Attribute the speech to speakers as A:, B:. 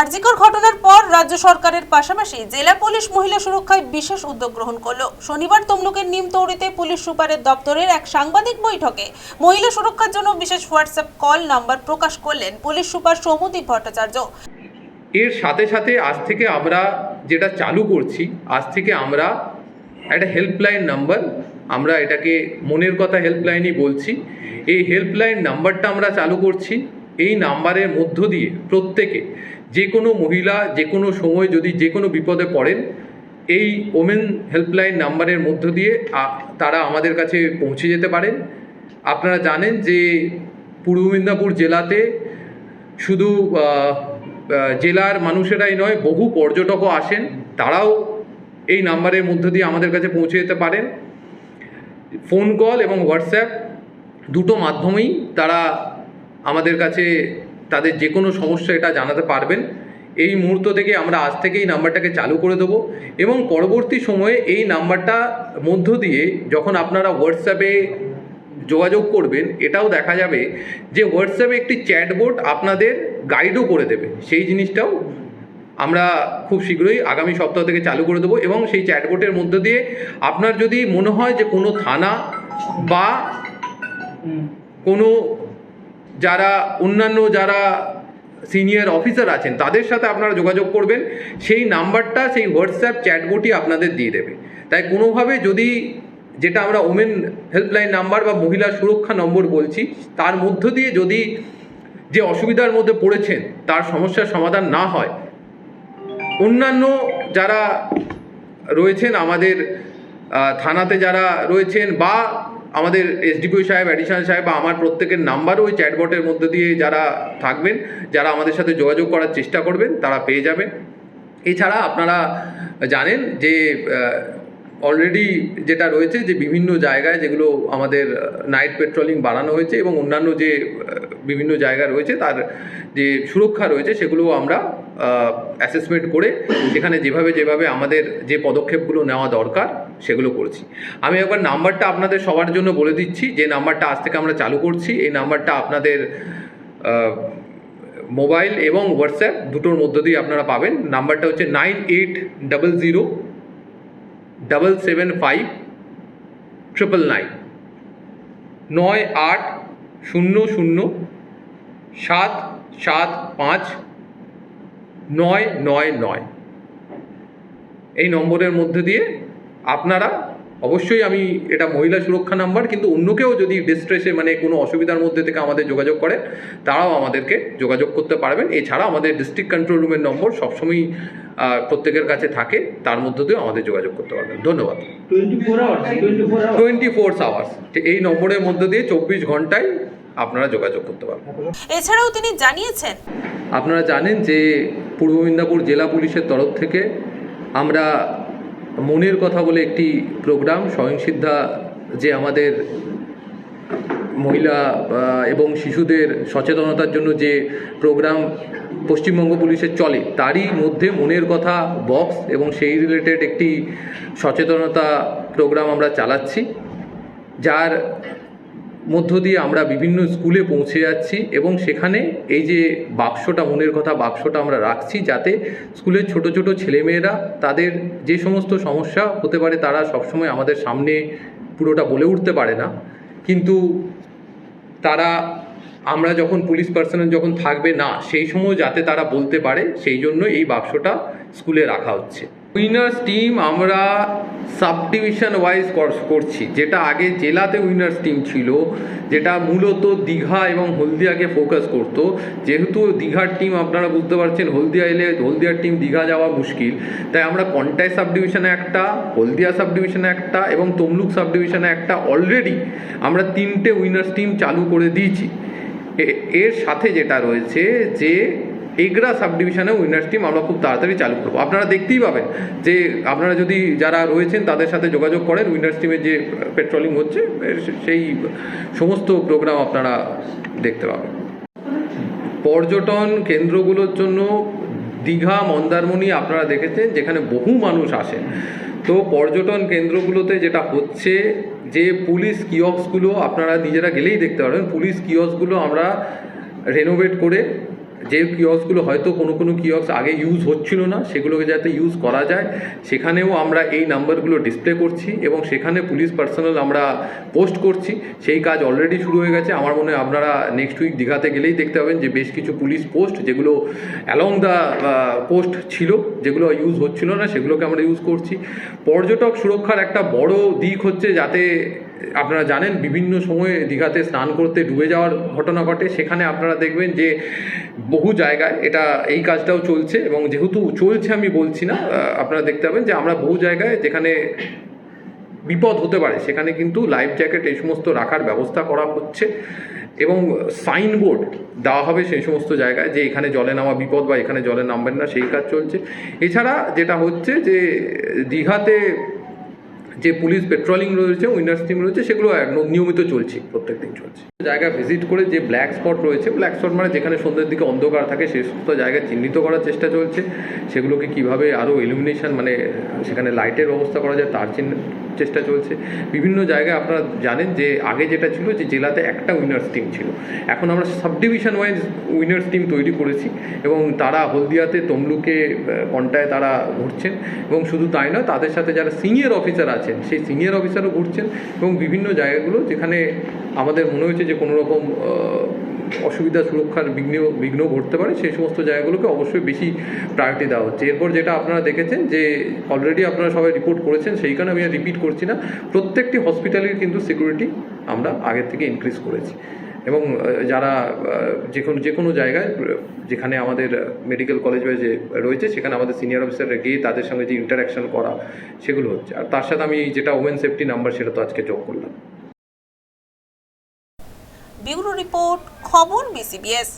A: আরজিকর ঘটনার পর রাজ্য সরকারের পাশাপাশি জেলা পুলিশ মহিলা সুরক্ষায় বিশেষ উদ্যোগ গ্রহণ করল। শনিবার তমলুকের নিমতৌড়িতে পুলিশ সুপারের দপ্তরের এক সাংবাদিক বৈঠকে মহিলা সুরক্ষার জন্য বিশেষ হোয়াটসঅ্যাপ কল নাম্বার প্রকাশ করলেন পুলিশ সুপার সৌমদীপ ভট্টাচার্য।
B: এর সাথে সাথে আজ থেকে আমরা যেটা চালু করছি, আজ থেকে আমরা একটা হেল্পলাইন নাম্বার আমরা এটাকে মনের কথা হেল্পলাইনই বলছি। এই হেল্পলাইন নাম্বারটা আমরা চালু করছি। এই নাম্বারের মধ্য দিয়ে প্রত্যেকে যে কোনো মহিলা, যে কোনো সময় যদি যে কোনো বিপদে পড়েন, এই ওমেন হেল্পলাইন নাম্বারের মধ্য দিয়ে তারা আমাদের কাছে পৌঁছে যেতে পারেন। আপনারা জানেন যে পূর্ব মেদিনীপুর জেলাতে শুধু জেলার মানুষেরাই নয়, বহু পর্যটকও আসেন। তারাও এই নাম্বারের মধ্য দিয়ে আমাদের কাছে পৌঁছে যেতে পারেন। ফোন কল এবং হোয়াটসঅ্যাপ দুটো মাধ্যমেই তারা আমাদের কাছে তাদের যে কোনো সমস্যা এটা জানাতে পারবেন। এই মুহূর্ত থেকে আমরা আজ থেকে এই নাম্বারটাকে চালু করে দেবো এবং পরবর্তী সময়ে এই নাম্বারটা মধ্য দিয়ে যখন আপনারা হোয়াটসঅ্যাপে যোগাযোগ করবেন এটাও দেখা যাবে যে হোয়াটসঅ্যাপে একটি চ্যাটবোর্ড আপনাদের গাইডও করে দেবে। সেই জিনিসটাও আমরা খুব শীঘ্রই আগামী সপ্তাহ থেকে চালু করে দেবো এবং সেই চ্যাটবোর্ডের মধ্য দিয়ে আপনার যদি মনে হয় যে কোনো থানা বা কোনো যারা অন্যান্য যারা সিনিয়র অফিসার আছেন, তাদের সাথে আপনারা যোগাযোগ করবেন। সেই নাম্বারটা, সেই হোয়াটসঅ্যাপ চ্যাটবোর্ডই আপনাদের দিয়ে দেবে। তাই কোনোভাবে যদি যেটা আমরা ওমেন হেল্পলাইন নাম্বার বা মহিলা সুরক্ষা নম্বর বলছি, তার মধ্য দিয়ে যদি যে অসুবিধার মধ্যে পড়েছেন, তার সমস্যার সমাধান না হয়, অন্যান্য যারা রয়েছেন আমাদের থানাতে যারা রয়েছেন বা আমাদের এসডিপিও সাহেব অ্যাডিশনাল সাহেব বা আমার প্রত্যেকের নাম্বারও ওই চ্যাটবটের মধ্যে দিয়ে যারা থাকবেন, যারা আমাদের সাথে যোগাযোগ করার চেষ্টা করবেন, তারা পেয়ে যাবেন। এছাড়া আপনারা জানেন যে অলরেডি যেটা রয়েছে যে, বিভিন্ন জায়গায় যেগুলো আমাদের নাইট পেট্রোলিং বাড়ানো হয়েছে এবং অন্যান্য যে বিভিন্ন জায়গা রয়েছে, তার যে সুরক্ষা রয়েছে সেগুলো আমরা অ্যাসেসমেন্ট করে সেখানে যেভাবে যেভাবে আমাদের যে পদক্ষেপগুলো নেওয়া দরকার সেগুলো করছি। আমি একবার নাম্বারটা আপনাদের সবার জন্য বলে দিচ্ছি, যে নাম্বারটা আজ থেকে আমরা চালু করছি। এই নাম্বারটা আপনাদের মোবাইল এবং হোয়াটসঅ্যাপ দুটোর মধ্য দিয়ে আপনারা পাবেন। নাম্বারটা হচ্ছে nine eight double zero double seven five triple nine. নয় আট শূন্য শূন্য সাত সাত পাঁচ নয় নয় নয়। এই নম্বরের মধ্যে দিয়ে আপনারা অবশ্যই আমি এটা মহিলা সুরক্ষা নাম্বার কিন্তু অন্য কেউ যদি ডিস্ট্রেসে মানে কোনো অসুবিধার মধ্যে থেকে আমাদের যোগাযোগ করে তারাও আমাদেরকে যোগাযোগ করতে পারবেন। এছাড়া আমাদের ডিস্ট্রিক্ট কন্ট্রোল রুমের নম্বর সবসময় আহ, প্রত্যেকের কাছে থাকে তার মধ্য দিয়েও আমাদের যোগাযোগ করতে পারবেন। ধন্যবাদ।
C: টোয়েন্টি ফোর আওয়ার্স
B: এই নম্বরের মধ্যে দিয়ে চব্বিশ ঘন্টায় আপনারা যোগাযোগ করতে পারবেন।
A: এছাড়াও তিনি জানিয়েছেন
B: আপনারা জানেন যে পূর্ব মেদিনীপুর জেলা পুলিশের তরফ থেকে আমরা মনের কথা বলে একটি প্রোগ্রাম স্বয়ংসিদ্ধা যে আমাদের মহিলা এবং শিশুদের সচেতনতার জন্য যে প্রোগ্রাম পশ্চিমবঙ্গ পুলিশের চলে, তারই মধ্যে মনের কথা বক্স এবং সেই রিলেটেড একটি সচেতনতা প্রোগ্রাম আমরা চালাচ্ছি, যার মধ্য দিয়ে আমরা বিভিন্ন স্কুলে পৌঁছে যাচ্ছি এবং সেখানে এই যে বাক্সটা, মনের কথা বাক্সটা আমরা রাখছি যাতে স্কুলের ছোট ছোট ছেলেমেয়েরা তাদের যে সমস্ত সমস্যা হতে পারে তারা সবসময় আমাদের সামনে পুরোটা বলে উঠতে পারে না। কিন্তু তারা, আমরা যখন পুলিশ পার্সনের যখন থাকবে, না, সেই সময় যাতে তারা বলতে পারে, সেই জন্য এই বাক্সটা স্কুলে রাখা হচ্ছে। উইনার্স টিম আমরা সাব ডিভিশন ওয়াইজ করছি। যেটা আগে জেলাতে উইনার্স টিম ছিল, যেটা মূলত দীঘা এবং হলদিয়াকে ফোকাস করতো। যেহেতু দীঘার টিম আপনারা বুঝতে পারছেন, হলদিয়া এলে হলদিয়ার টিম দীঘা যাওয়া মুশকিল। তাই আমরা কন্টাই সাব ডিভিশনে একটা, হলদিয়া সাব ডিভিশনে একটা এবং তমলুক সাব ডিভিশনে একটা অলরেডি আমরা তিনটে উইনার্স টিম চালু করে দিয়েছি। এর সাথে যেটা রয়েছে যে এগরা সাব ডিভিশনে উইনার্স টিম আমরা খুব তাড়াতাড়ি চালু করব। আপনারা দেখতেই পাবেন যে আপনারা যদি যারা রয়েছেন তাদের সাথে যোগাযোগ করেন, উইনার্স টিমের যে পেট্রোলিং হচ্ছে সেই সমস্ত প্রোগ্রাম আপনারা দেখতে পাবেন। পর্যটন কেন্দ্রগুলোর জন্য দীঘা, মন্দারমণি আপনারা দেখেছেন, যেখানে বহু মানুষ আসেন। তো পর্যটন কেন্দ্রগুলোতে যেটা হচ্ছে যে পুলিশ কিয়ক্সগুলো আপনারা নিজেরা গেলেই দেখতে পারবেন। পুলিশ কিয়ক্সগুলো আমরা রেনোভেট করে যে কিয়সগুলো হয়তো কোনো কোনো কিয়স আগে ইউজ হচ্ছিল না, সেগুলোকে যাতে ইউজ করা যায়, সেখানেও আমরা এই নাম্বারগুলো ডিসপ্লে করছি এবং সেখানে পুলিশ পার্সোনাল আমরা পোস্ট করছি। সেই কাজ অলরেডি শুরু হয়ে গেছে। আমার মনে হয় আপনারা নেক্সট উইক দীঘাতে গেলেই দেখতে পাবেন যে বেশ কিছু পুলিশ পোস্ট যেগুলো অ্যালং দ্য পোস্ট ছিল, যেগুলো ইউজ হচ্ছিল না, সেগুলোকে আমরা ইউজ করছি। পর্যটক সুরক্ষার একটা বড় দিক হচ্ছে যাতে আপনারা জানেন, বিভিন্ন সময়ে দীঘাতে স্নান করতে ডুবে যাওয়ার ঘটনা ঘটে। সেখানে আপনারা দেখবেন যে বহু জায়গায় এটা, এই কাজটাও চলছে এবং যেহেতু চলছে আমি বলছি না আপনারা দেখতে পাবেন যে আমরা বহু জায়গায় যেখানে বিপদ হতে পারে, সেখানে কিন্তু লাইফ জ্যাকেট এই সমস্ত রাখার ব্যবস্থা করা হচ্ছে এবং সাইনবোর্ড দেওয়া হবে সেই সমস্ত জায়গায় যে এখানে জলে নামা বিপদ বা এখানে জলে নামবেন না, সেই কাজ চলছে। এছাড়া যেটা হচ্ছে যে দীঘাতে যে পুলিশ পেট্রোলিং রয়েছে উইনার্স টিম রয়েছে, সেগুলো নিয়মিত চলছে প্রত্যেক দিন চলছে। জায়গা ভিজিট করে যে ব্ল্যাক স্পট রয়েছে ব্ল্যাক স্পট মানে যেখানে সন্ধ্যের দিকে অন্ধকার থাকে সে সমস্ত জায়গা চিহ্নিত করার চেষ্টা চলছে। সেগুলোকে কীভাবে আরও ইলুমিনেশন মানে সেখানে লাইটের ব্যবস্থা করা যায়, তার চিহ্ন চেষ্টা চলছে। বিভিন্ন জায়গায় আপনারা জানেন যে আগে যেটা ছিল যে জেলাতে একটা উইনার্স টিম ছিল। এখন আমরা sub division wise winners team তৈরি করেছি এবং তারা হলদিয়াতে তমলুকে কন্টায় তারা ঘুরছেন এবং শুধু তাই নয়, তাদের সাথে যারা সিনিয়র অফিসার আছেন, সেই সিনিয়র অফিসারও ঘুরছেন এবং বিভিন্ন জায়গাগুলো যেখানে আমাদের মনে হয়েছে যে কোনো রকম অসুবিধা সুরক্ষার বিঘ্ন বিঘ্ন ঘটতে পারে, সেই সমস্ত জায়গাগুলোকে অবশ্যই বেশি প্রায়োরিটি দেওয়া হচ্ছে। এরপর যেটা আপনারা দেখেছেন যে অলরেডি আপনারা সবাই রিপোর্ট করেছেন সেই কারণে আমি রিপিট করছি না। প্রত্যেকটি হসপিটালের কিন্তু সিকিউরিটি আমরা আগের থেকে ইনক্রিজ করেছি। এবং যারা যে কোনো যে কোনো জায়গায়, যেখানে আমাদের মেডিকেল কলেজ যে রয়েছে, সেখানে আমাদের সিনিয়র অফিসাররা গিয়ে তাদের সঙ্গে যে ইন্টারাকশন করা, সেগুলো হচ্ছে। আর তার সাথে আমি যেটা ওমেন সেফটি নাম্বার সেটা তো আজকে যোগ করলাম।
A: ব্যুরো রিপোর্ট খবর বিসিবিএস